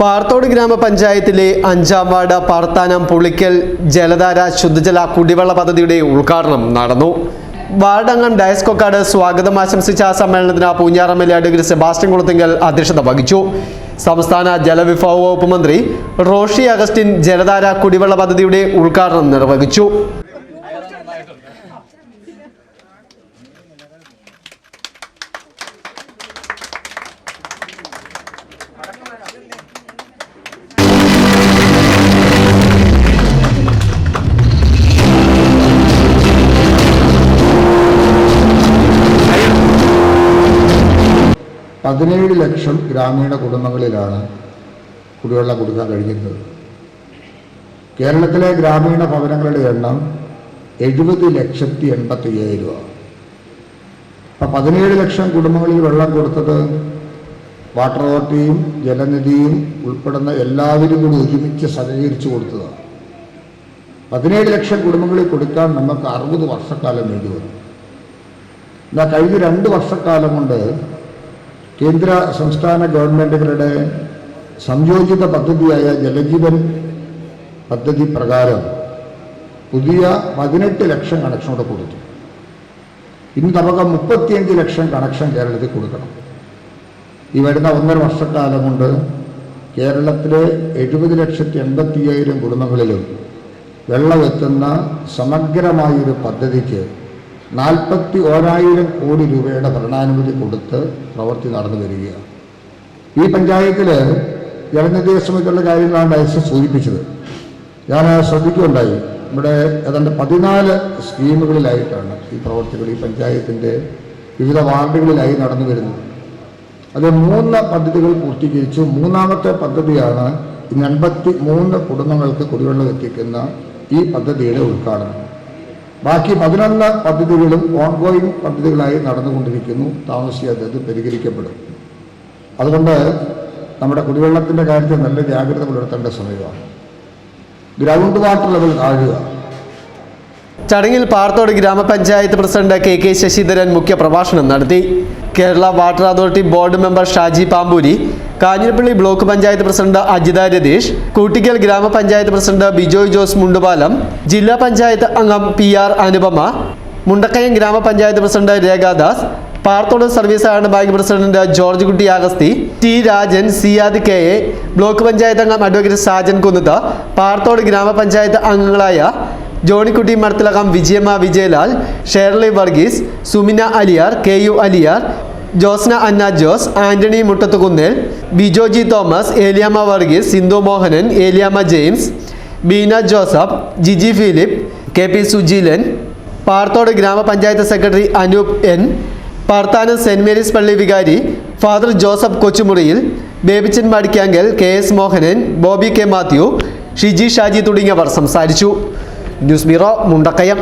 പാർത്തോട് ഗ്രാമപഞ്ചായത്തിലെ അഞ്ചാം വാർഡ് പാർത്താനം പുളിക്കൽ ജലധാര ശുദ്ധജല കുടിവെള്ള പദ്ധതിയുടെ ഉദ്ഘാടനം നടന്നു. വാർഡ് അംഗം ഡയസ് കൊക്കാട് സ്വാഗതം ആശംസിച്ച സമ്മേളനത്തിന് പൂഞ്ഞാറം എൽ അഡ്വക്കേറ്റ് സെബാസ്റ്റ്യൻ കുളത്തിങ്കൽ അധ്യക്ഷത വഹിച്ചു. സംസ്ഥാന ജലവിഭവ വകുപ്പ് മന്ത്രി റോഷി അഗസ്റ്റിൻ ജലധാര കുടിവെള്ള പദ്ധതിയുടെ ഉദ്ഘാടനം നിർവഹിച്ചു. പതിനേഴ് ലക്ഷം ഗ്രാമീണ കുടുംബങ്ങളിലാണ് കുടിവെള്ളം കൊടുക്കാൻ കഴിയുന്നത് കേരളത്തിലെ ഗ്രാമീണ ഭവനങ്ങളുടെ എണ്ണം എഴുപത് ലക്ഷത്തി എൺപത്തി അയ്യായിരം രൂപ. അപ്പം പതിനേഴ് ലക്ഷം കുടുംബങ്ങളിൽ വെള്ളം കൊടുത്തത് വാട്ടർ അതോറിറ്റിയും ജലനിധിയും ഉൾപ്പെടുന്ന എല്ലാവരും കൂടി ഒരുമിച്ച് സഹകരിച്ചു കൊടുത്തതാണ്. പതിനേഴ് ലക്ഷം കുടുംബങ്ങളിൽ കൊടുക്കാൻ നമുക്ക് അറുപത് വർഷക്കാലം വേണ്ടി വന്നു. എന്നാൽ കഴിഞ്ഞ രണ്ട് വർഷക്കാലം കൊണ്ട് കേന്ദ്ര സംസ്ഥാന ഗവൺമെന്റുകളുടെ സംയോജിത പദ്ധതിയായ ജലജീവൻ പദ്ധതി പ്രകാരം പുതിയ പതിനെട്ട് ലക്ഷം കണക്ഷൻ കൂടെ കൊടുത്തു. ഇനി നമുക്ക് മുപ്പത്തിയഞ്ച് ലക്ഷം കണക്ഷൻ കേരളത്തിൽ കൊടുക്കണം. ഈ വരുന്ന ഒന്നര വർഷക്കാലം കൊണ്ട് കേരളത്തിലെ എഴുപത് ലക്ഷത്തി എൺപത്തി അയ്യായിരം കുടുംബങ്ങളിലും വെള്ളമെത്തുന്ന സമഗ്രമായൊരു പദ്ധതിക്ക് നാൽപ്പത്തി ഓരായിരം കോടി രൂപയുടെ ഭരണാനുമതി കൊടുത്ത് പ്രവൃത്തി നടന്നു വരികയാണ്. ഈ പഞ്ചായത്തിൽ ജലനിധിയെ സംബന്ധിച്ചുള്ള കാര്യങ്ങളാണ് ഡയസ് സൂചിപ്പിച്ചത്. ഞാൻ ശ്രദ്ധിക്കുകയുണ്ടായി. ഇവിടെ ഏതാണ്ട് പതിനാല് സ്കീമുകളിലായിട്ടാണ് ഈ പ്രവർത്തികൾ ഈ പഞ്ചായത്തിന്റെ വിവിധ വാർഡുകളിലായി നടന്നു വരുന്നത്. അത് മൂന്ന് പദ്ധതികൾ പൂർത്തീകരിച്ചു. മൂന്നാമത്തെ പദ്ധതിയാണ് ഇന്ന് എൺപത്തി മൂന്ന് കുടുംബങ്ങൾക്ക് കുടിവെള്ളം എത്തിക്കുന്ന ഈ പദ്ധതിയുടെ ഉദ്ഘാടനം. ബാക്കി പതിനൊന്ന് പദ്ധതികളും ഓൺഗോയിങ് പദ്ധതികളായി നടന്നുകൊണ്ടിരിക്കുന്നു. താമസിയാതെ അത് പരിഹരിക്കപ്പെടും. അതുകൊണ്ട് നമ്മുടെ കുടിവെള്ളത്തിന്റെ കാര്യത്തിൽ നല്ല ജാഗ്രത പുലർത്തേണ്ട സമയമാണ്. ഗ്രൗണ്ട് വാട്ടർ ലെവൽ താഴുക. ചടങ്ങിൽ പാർത്തോട് ഗ്രാമപഞ്ചായത്ത് പ്രസിഡന്റ് കെ കെ ശശിധരൻ മുഖ്യപ്രഭാഷണം നടത്തി. Kerala water authority board member Shaji Pampoori Kanjirappally block panchayat president Ajitha Ratheesh Koottickal ഗ്രാമപഞ്ചായത്ത് പ്രസിഡന്റ് ബിജോയ് ജോസ് മുണ്ടുപാലം ജില്ലാ പഞ്ചായത്ത് അംഗം പി ആർ അനുപമ മുണ്ടക്കയം ഗ്രാമപഞ്ചായത്ത് പ്രസിഡന്റ് രേഖാദാസ് പാർത്തോട് സർവീസ് സഹകരണ bank president George Kutty Augusthy T Rajan Siyad K A block panchayat അംഗം advocate Sajan Kunnath Parathode ഗ്രാമപഞ്ചായത്ത് അംഗങ്ങളായ Johnykutty Marthilakam Vijayamma Vijayalal Shirley Varghese Sumina Aliyar K U Aliyar Josna Anna Jose Antony Muttathukunnel Bijoji Thomas Eliyamma Varghese Sindhu Mohanan Eliyamma James Beena Joseph Jiji Philip K P Sujeelan Parathode ഗ്രാമപഞ്ചായത്ത് secretary Anoop N Parathanam saint Mary's പള്ളി വികാരി father Joseph Kochumuriyil Babichan Madikkankal K S Mohanan Bobby K Mathew Shiji Shaji തുടങ്ങിയവർ സംസാരിച്ചു. News bureau Mundakayam.